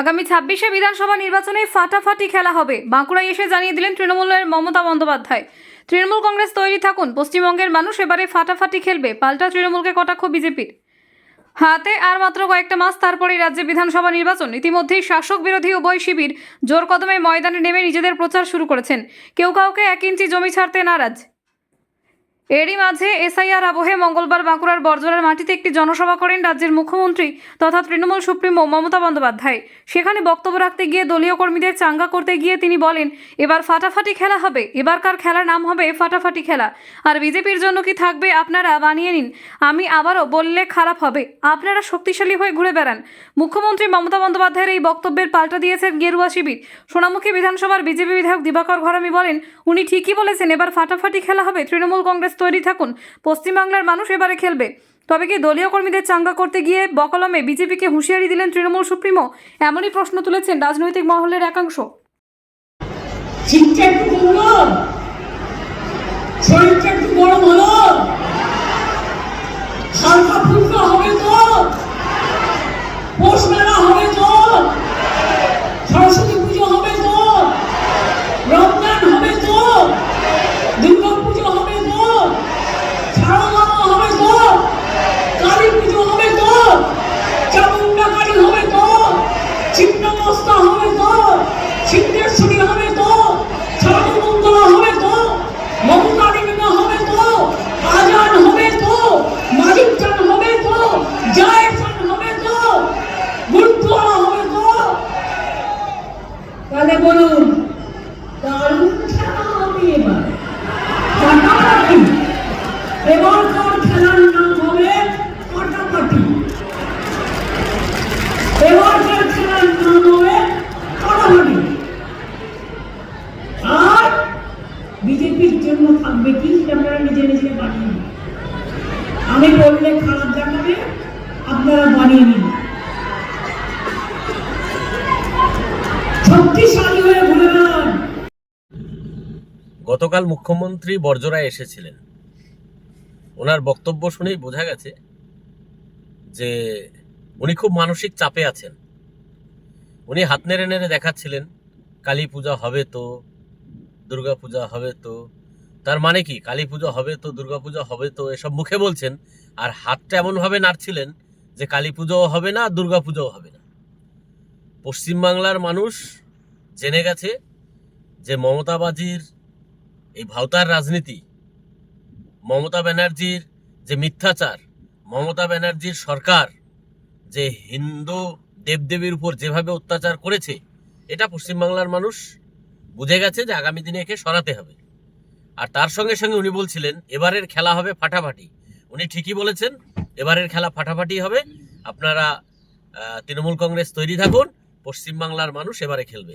আগামী ছাব্বিশে বিধানসভা নির্বাচনে ফাটাফাটি খেলা হবে। বাঁকুড়ায় এসে জানিয়ে দিলেন তৃণমূলের মমতা বন্দ্যোপাধ্যায়। তৃণমূল কংগ্রেস তৈরি থাকুন, পশ্চিমবঙ্গের মানুষ এবারে ফাটাফাটি খেলবে, পাল্টা তৃণমূলকে কটাক্ষ বিজেপির। হাতে আর মাত্র কয়েকটা মাস তারপরেই রাজ্যে বিধানসভা নির্বাচন। ইতিমধ্যেই শাসক বিরোধী উভয় শিবির জোর কদমে ময়দানে নেমে নিজেদের প্রচার শুরু করেছেন। কেউ কাউকে এক ইঞ্চি জমি ছাড়তে নারাজ। এরই মাঝে এসআইআর আবহে মঙ্গলবার বাঁকুড়ার বর্জরার মাটিতে একটি জনসভা করেন রাজ্যের মুখ্যমন্ত্রী তথা তৃণমূল সুপ্রিমো মমতা বন্দ্যোপাধ্যায়। সেখানে বক্তব্য রাখতে গিয়ে দলীয় কর্মীদের চাঙ্গা করতে গিয়ে তিনি বলেন, এবার ফাটাফাটি খেলা হবে। এবারকার খেলার নাম হবে ফাটাফাটি খেলা। আর বিজেপির জন্য কি থাকবে আপনারা বানিয়ে নিন। আমি আবারও বললে খারাপ হবে। আপনারা শক্তিশালী হয়ে ঘুরে বেড়ান। মুখ্যমন্ত্রী মমতা বন্দ্যোপাধ্যায়ের এই বক্তব্যের পাল্টা দিয়েছেন গেরুয়া শিবির। সোনামুখী বিধানসভার বিজেপি বিধায়ক দিবাকর ঘরামি বলেন, উনি ঠিকই বলেছেন, এবার ফাটাফাটি খেলা হবে। তৃণমূল কংগ্রেস তৈরি থাকুন। পশ্চিমবাংলার মানুষ এবারে খেলবে। তবে কি দলীয় কর্মীদের চাঙ্গা করতে গিয়ে বকলমে বিজেপিকে হুঁশিয়ারি দিলেন তৃণমূল সুপ্রিমো? এমনই প্রশ্ন তুলেছেন রাজনৈতিক মহলের একাংশ। চিন্তা একটু গরম হলো হালকা ফুলকা হবে তো পৌষ মেলা হবে তো সরস্বতী পুজো হবে তো রমজান হবে তো দুর্গা পুজো হবে তো শারদা হবে তো কালী পুজো হবে তো চামুন্ডা কালী হবে তো চিন্নমস্তা হবে তো সিদ্ধেশ্বরী হবে তো সর্বমঙ্গলা হবে তো মমতা দেবিকা হবে তো আজান হবে তো মালিক চান হবে তো জয় চান হবে তো গুরুদ্বারা হবে তো তাহলে বলুন দারুণ খেলা হবে এবার ফাটাফাটি খেলার নাম হবে এবারকার খেলার নাম হবে ফাটাফাটি আর বিজেপির জন্য থাকবে কি আপনারা নিজে নিজে বানিয়ে আমি বললে খারাপ দেখাবে, আপনারা বানিয়ে নিন। গতকাল মুখ্যমন্ত্রী বর্জরায় এসেছিলেন। ওনার বক্তব্য শুনেই বোঝা গেছে যে উনি খুব মানসিক চাপে আছেন। উনি হাত নেড়ে নেড়ে দেখাচ্ছিলেন, কালী পূজা হবে তো, দুর্গা পূজা হবে তো। তার মানে কি? কালী পূজা হবে তো, দুর্গা পূজা হবে তো, এসব মুখে বলছেন। আর হাতটা এমনভাবে নাড়ছিলেন যে কালী পুজোও হবে না, দুর্গা পুজোও হবে না। পশ্চিমবাংলার মানুষ জেনে গেছে যে মমতাবাজির এই ভাওতার রাজনীতি মমতা ব্যানার্জির যে মিথ্যাচার, মমতা ব্যানার্জির সরকার যে হিন্দু দেবদেবীর উপর যেভাবে অত্যাচার করেছে, এটা পশ্চিমবাংলার মানুষ বুঝে গেছে যে আগামী দিনে একে সরাতে হবে। আর তার সঙ্গে সঙ্গে উনি বলছিলেন, এবারের খেলা হবে ফাটাফাটি। উনি ঠিকই বলেছেন, এবারের খেলা ফাটাফাটি হবে। আপনারা তৃণমূল কংগ্রেস তৈরি থাকুন, পশ্চিমবাংলার মানুষ এবারে খেলবে।